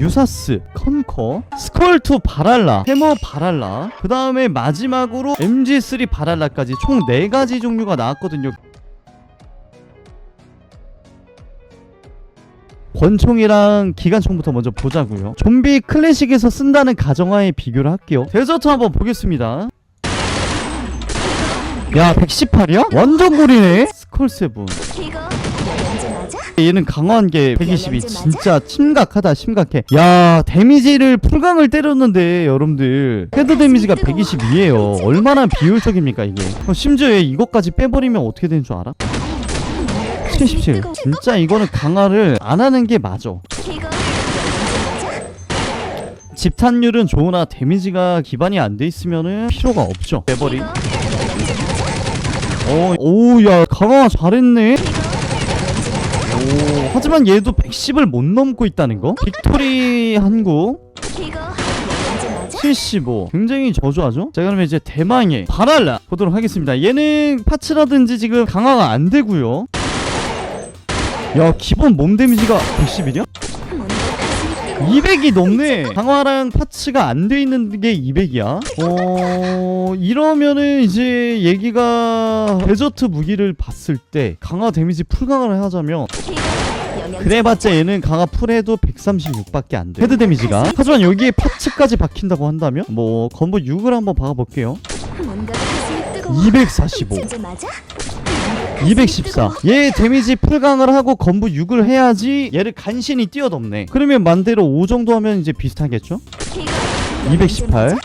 뮤사스, 컨커, 스컬2 바랄라, 해머 바랄라, 그 다음에 마지막으로 MG3 바랄라까지 총 4가지 종류가 나왔거든요. 권총이랑 기관총부터 먼저 보자고요. 좀비 클래식에서 쓴다는 가정하에 비교를 할게요. 데저트 한번 보겠습니다. 야 118이야? 완전 구리네 스컬7 이거 영양제 맞아? 얘는 강화한 게 120이 진짜 심각하다 심각해. 야 데미지를 풀강을 때렸는데 여러분들. 헤드 데미지가 122예요. 얼마나 비효율적입니까 이게? 어, 심지어 얘 이것까지 빼버리면 어떻게 되는 줄 알아? 77 진짜 이거는 강화를 안 하는 게 맞아? 집탄율은 좋으나 데미지가 기반이 안 돼 있으면은 필요가 없죠. 빼버리 오야 강화 잘했네 하지만 얘도 110을 못 넘고 있다는 거? 빅토리 한국 이거 영양제 맞아? 75 굉장히 저조하죠? 자 그러면 이제 대망의 바랄라 보도록 하겠습니다 얘는 파츠라든지 지금 강화가 안 되고요 야 기본 몸 데미지가 110이냐? 뭔가 가슴이 뜨거워 200이 넘네 강화랑 파츠가 안 돼 있는 게 200이야 어... 이러면은 이제 얘기가 데저트 무기를 봤을 때 강화 데미지 풀강화를 하자면 그래봤자 얘는 강화 풀해도 136밖에 안 돼. 헤드 데미지가. 하지만 여기에 파츠까지 박힌다고 한다면 뭐 건보 6을 한번 박아볼게요. 뭔가 가슴이 뜨거워 245, 영양제 맞아? 뭔가 가슴이 214. 얘 데미지 풀강을 하고 건보 6을 해야지 얘를 간신히 뛰어넘네. 그러면 만대로 5 정도 하면 이제 비슷하겠죠? 뜨거워. 이거 218.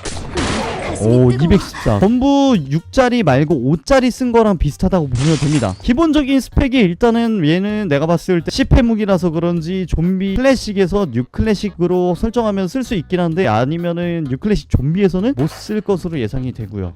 오 뜨거워. 214 건부 6짜리 말고 5짜리 쓴 거랑 비슷하다고 보면 됩니다 기본적인 스펙이 일단은 얘는 내가 봤을 때 10회 무기라서 그런지 좀비 클래식에서 뉴 클래식으로 설정하면 쓸 수 있긴 한데 아니면은 뉴 클래식 좀비에서는 못 쓸 것으로 예상이 되고요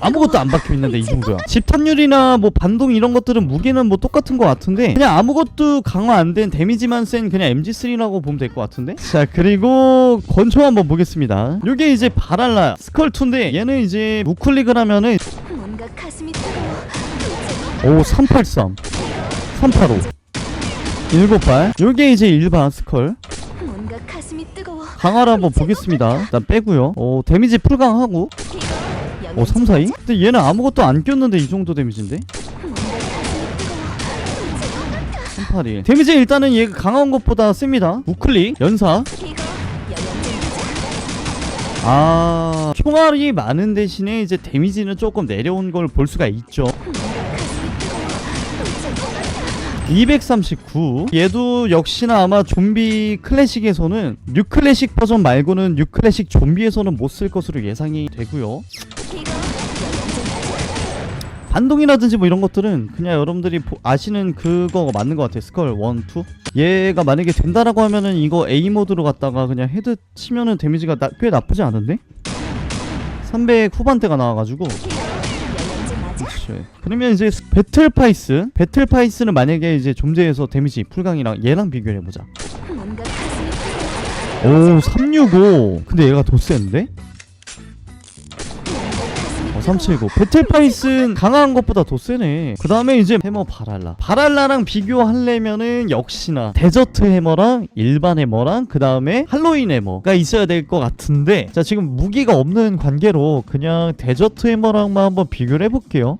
아무것도. 안 박혀 있는데 이 정도야. 집탄율이나 뭐 반동 이런 것들은 무게는 뭐 똑같은 것 같은데 그냥 아무것도 강화 안 된 데미지만 센 그냥 MG3라고 보면 될 것 같은데? 자 그리고 권총 한번 보겠습니다. 요게 이제 바랄라 스컬 2인데 얘는 이제 우클릭을 하면은 뭔가 가슴이 오 383 385 7발 요게 이제 일반 스컬. 뭔가 가슴이 뜨거워. 강화를 한번 보겠습니다. 일단 빼고요. 오 데미지 풀강하고 이거 오 342? 근데 얘는 아무것도 안 꼈는데 이 정도 데미지인데 뭔가 가슴이 뜨거워 381 데미지 일단은 얘가 강한 것보다 셉니다 우클릭 연사? 아 총알이 많은 대신에 이제 데미지는 조금 내려온 걸 볼 수가 있죠 239 얘도 역시나 아마 좀비 클래식에서는 뉴 클래식 버전 말고는 뉴 클래식 좀비에서는 못 쓸 것으로 예상이 되고요? 반동이라든지 뭐 이런 것들은 그냥 여러분들이 보- 아시는 그거 맞는 것 같아요 스컬 1, 2 얘가 만약에 된다라고 하면은 이거 A 모드로 갔다가 그냥 헤드 치면은 데미지가 나, 꽤 나쁘지 않은데? 300 후반대가 나와가지고 영양제 맞아? 그치. 그러면 이제 스- 배틀 파이스 배틀 파이스는 만약에 이제 좀제에서 데미지 풀강이랑 얘랑 비교해보자 뭔가 가슴이 뜨거워 오365 근데 얘가 더 센데? 어, 379 배틀 파이스는 강한 것보다 더 세네. 그 다음에 이제 해머 바랄라. 바랄라랑 비교하려면은 역시나 데저트 해머랑 일반 해머랑 그 다음에 할로윈 해머가 있어야 될 것 같은데 자 지금 무기가 없는 관계로 그냥 데저트 해머랑만 한번 비교를 해볼게요.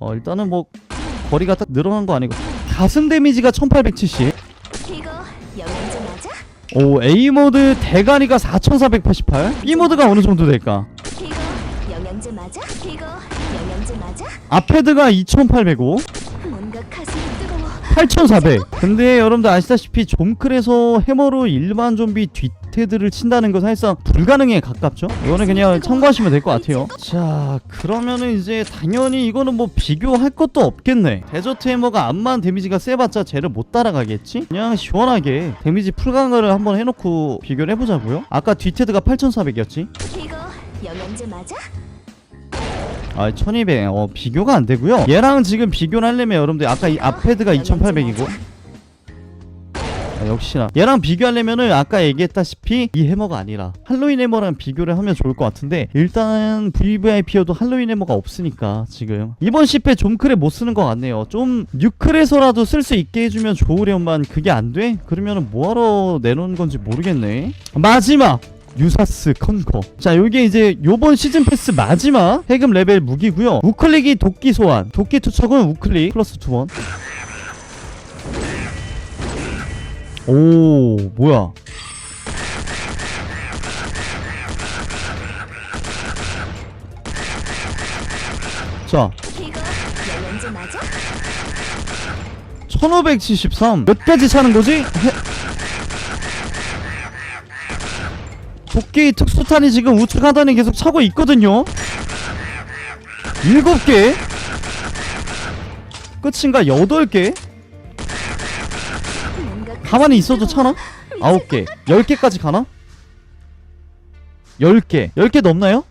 어 일단은 뭐 거리가 딱 늘어난 거 아니고 가슴 데미지가 1870 이거 영양제 맞아? 오 A 모드 대가리가 4488 B 모드가 어느 정도 될까 맞아? 이거 영양제 맞아? 앞헤드가 2805 뭔가 가슴이 뜨거워. 8400 근데 여러분들 아시다시피 좀클에서 해머로 일반 좀비 뒷헤드를 친다는 건 사실상 불가능에 가깝죠? 이거는 그냥 참고하시면 될 것 같아요. 자 그러면은 이제 당연히 이거는 뭐 비교할 것도 없겠네. 데저트 해머가 암만 데미지가 세봤자 쟤를 못 따라가겠지? 그냥 시원하게 데미지 풀강을 한번 해놓고 비교를 해보자고요. 아까 뒷헤드가 8400이었지? 이거 영양제 맞아? 아, 1200. 어, 비교가 안 되고요. 얘랑 지금 비교를 하려면 여러분들 아까 이 앞헤드가 2800이고 아, 역시나 얘랑 비교하려면은 아까 얘기했다시피 이 해머가 아니라 할로윈 해머랑 비교를 하면 좋을 것 같은데 일단 VVIP여도 할로윈 해머가 없으니까 지금 이번 10회 좀클에 못 쓰는 것 같네요 좀 뉴클에서라도 쓸 수 있게 해주면 좋으련만 그게 안 돼? 그러면은 뭐하러 내놓은 건지 모르겠네 마지막 유사스 컨커 자 요게 이제 요번 시즌 패스 마지막 해금 레벨 무기고요. 우클릭이 도끼 소환. 도끼 투척은 우클릭 플러스 두번 오 뭐야? 자 이거 영양제 맞아? 1573 몇 가지 차는 거지? 해... 도끼 특수탄이 지금 우측 하단에 계속 차고 있거든요. 7개. 끝인가? 8개? 뭔가 가만히 있어도 차나? 9개. 10개까지 가나? 10개. 10개 넘나요?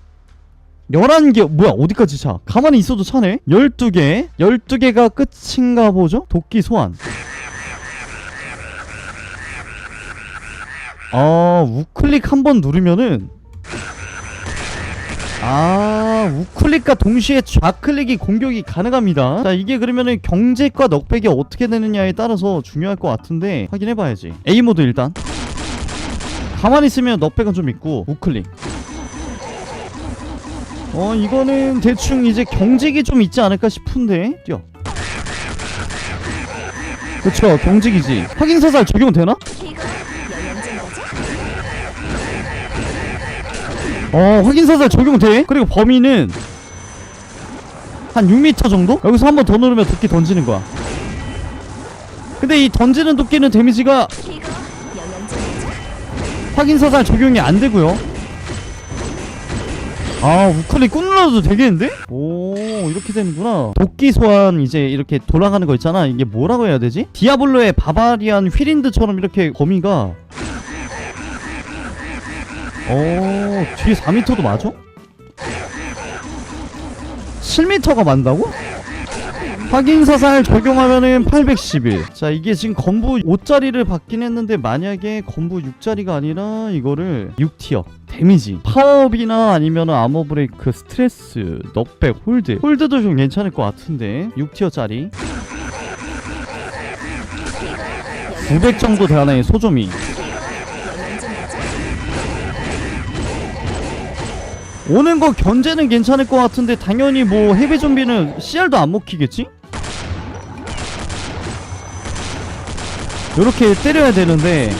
11개. 뭐야 어디까지 차? 가만히 있어도 차네? 12개. 12개가 끝인가 보죠? 도끼 소환 아 우클릭 한 번 누르면은 아 우클릭과 동시에 좌클릭이 공격이 가능합니다. 자 이게 그러면은 경제과 넉백이 어떻게 되느냐에 따라서 중요할 것 같은데 확인해봐야지. A모드 일단. 가만히 있으면 넉백은 좀 있고 우클릭. 어 이거는 대충 이제 경직이 좀 있지 않을까 싶은데. 뛰어. 그쵸 경직이지. 확인 사살 적용 되나? 어 확인사살 적용돼 그리고 범위는 한 6m 정도? 여기서 한 번 더 누르면 도끼 던지는 거야 근데 이 던지는 도끼는 데미지가? 확인사살 적용이 안 되고요 아 우클릭 꾹 눌러도 되겠는데? 오 이렇게 되는구나 도끼 소환 이제 이렇게 돌아가는 거 있잖아 이게 뭐라고 해야 되지? 디아블로의 바바리안 휘린드처럼 이렇게 범위가 어 뒤에 4m도 맞아? 7m가 맞다고? 확인사살 적용하면은 811. 자, 이게 지금 건부 5짜리를 받긴 했는데 만약에 건부 6짜리가 아니라 이거를 6티어. 데미지, 파업이나 아니면 아머 브레이크, 스트레스, 넉백, 홀드. 홀드도 좀 괜찮을 것 같은데. 6티어짜리. 900 정도 되네, 소점이. 오는 거 견제는 괜찮을 것 같은데 당연히 뭐 헤비 좀비는 CR도 안 먹히겠지? 요렇게 때려야 되는데.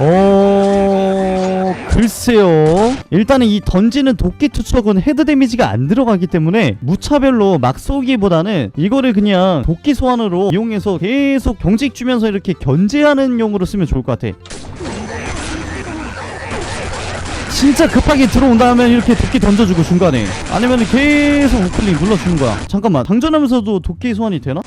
어... 글쎄요 일단은 이 던지는 도끼 투척은 헤드 데미지가 안 들어가기 때문에 무차별로 막 쏘기보다는 이거를 그냥 도끼 소환으로 이용해서 계속 경직 주면서 이렇게 견제하는 용으로 쓰면 좋을 것 같아 진짜 급하게 들어온다 하면 이렇게 도끼 던져주고 중간에. 아니면 계속 우클릭 눌러주는 거야. 잠깐만 당전하면서도 도끼 소환이 되나?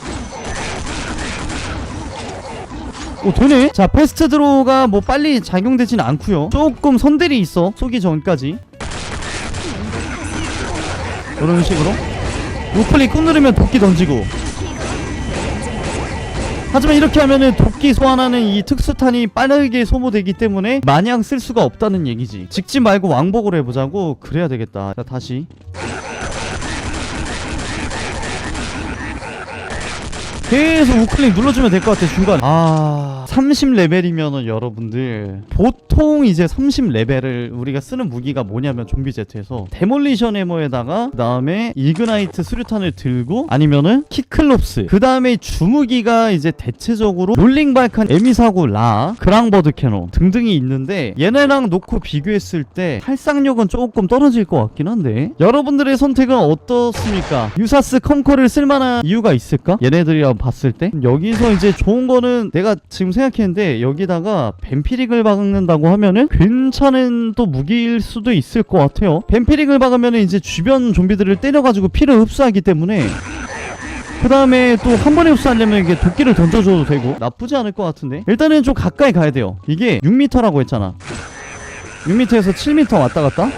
오 되네. 자 패스트 드로우가 뭐 빨리 작용되진 않고요. 조금 선들이 있어 쏘기 전까지. 이런 식으로. 우클릭 꾹 누르면 도끼 던지고 하지만 이렇게 하면은 도끼 소환하는 이 특수탄이 빠르게 소모되기 때문에 마냥 쓸 수가 없다는 얘기지. 직진 말고 왕복으로 해보자고 그래야 되겠다. 자 다시 계속 우클릭 눌러주면 될 것 같아 중간 아 30레벨이면은 여러분들 보통 이제 30레벨을 우리가 쓰는 무기가 뭐냐면 좀비 제트에서 데몰리션 해머에다가 그 다음에 이그나이트 수류탄을 들고 아니면은 키클롭스 그 다음에 주무기가 이제 대체적으로 롤링 발칸 에미사고 라 그랑버드 캐논 등등이 있는데 얘네랑 놓고 비교했을 때 활상력은 조금 떨어질 것 같긴 한데 여러분들의 선택은 어떻습니까? 유사스 컴커를 쓸만한 이유가 있을까? 얘네들이랑 봤을 때? 여기서 이제 좋은 거는 내가 지금 생각했는데 여기다가 뱀피릭을 박는다고 하면은 괜찮은 또 무기일 수도 있을 것 같아요. 뱀피릭을 박으면은 이제 주변 좀비들을 때려가지고 피를 흡수하기 때문에 그 다음에 또 한 번에 흡수하려면 이게 도끼를 던져줘도 되고 나쁘지 않을 것 같은데? 일단은 좀 가까이 가야 돼요. 이게 6m라고 했잖아. 6m에서 7m 왔다 갔다?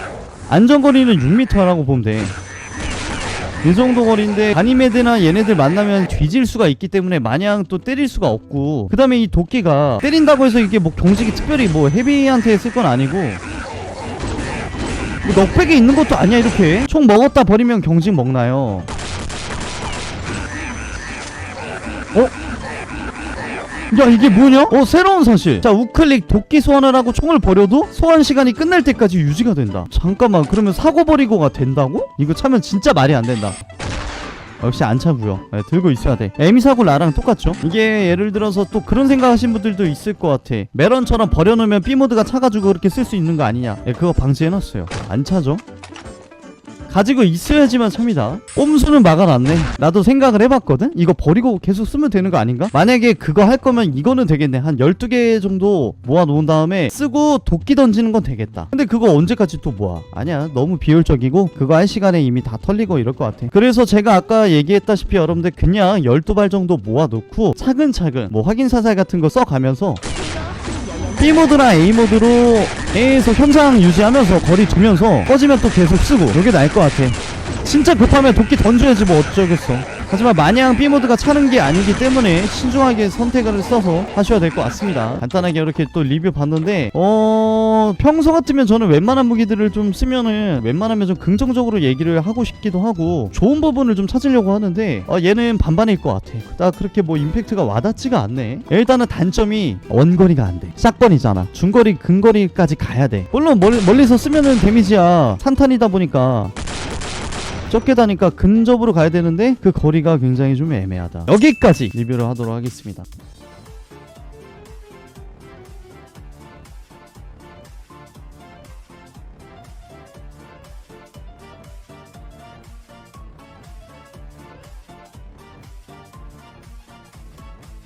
안전거리는 6m라고 보면 돼 거리인데 가니메드나 얘네들 만나면 뒤질 수가 있기 때문에 마냥 또 때릴 수가 없고 그 다음에 이 도끼가 때린다고 해서 이게 뭐 경직이 특별히 뭐 헤비한테 쓸 건 아니고 뭐 넉백에 있는 것도 아니야 이렇게 총 먹었다 버리면 경직 먹나요 어? 야 이게 뭐냐? 어 새로운 사실. 자 우클릭 도끼 소환을 하고 총을 버려도 소환 시간이 끝날 때까지 유지가 된다. 잠깐만 그러면 사고 버리고가 된다고? 이거 차면 진짜 말이 안 된다. 역시 안 차고요. 네, 들고 있어야 돼. 에미사고 나랑 똑같죠? 이게 예를 들어서 또 그런 생각하신 분들도 있을 것 같아. 메런처럼 버려놓으면 B모드가 차가지고 그렇게 쓸 수 있는 거 아니냐. 네, 그거 방지해놨어요. 안 차죠 가지고 있어야지만 찹니다. 꼼수는 막아놨네. 나도 생각을 해봤거든? 이거 버리고 계속 쓰면 되는 거 아닌가? 만약에 그거 할 거면 이거는 되겠네. 한 12개 정도 모아놓은 다음에 쓰고 도끼 던지는 건 되겠다. 근데 그거 언제까지 또 모아? 아니야. 너무 비효율적이고 그거 할 시간에 이미 다 털리고 이럴 것 같아. 그래서 제가 아까 얘기했다시피 여러분들 그냥 12발 정도 모아놓고 차근차근 뭐 확인 사살 같은 거 써가면서 B 모드나 A 모드로 계속 현장 유지하면서 거리 두면서 꺼지면 또 계속 쓰고 이게 나을 것 같아. 진짜 급하면 도끼 던져야지 뭐 어쩌겠어. 하지만 마냥 B 모드가 차는 게 아니기 때문에 신중하게 선택을 써서 하셔야 될 것 같습니다. 간단하게 이렇게 또 리뷰 봤는데 어 평소 같으면 저는 웬만한 무기들을 좀 쓰면은 웬만하면 좀 긍정적으로 얘기를 하고 싶기도 하고 좋은 부분을 좀 찾으려고 하는데 어, 얘는 반반일 것 같아. 딱 그렇게 뭐 임팩트가 와닿지가 않네. 일단은 단점이 원거리가 안 돼. 샷건이잖아. 중거리 근거리까지 가야 돼. 물론 멀, 멀리서 쓰면은 데미지야 산탄이다 보니까 적게 다니까 근접으로 가야 되는데 그 거리가 굉장히 좀 애매하다. 여기까지 리뷰를 하도록 하겠습니다.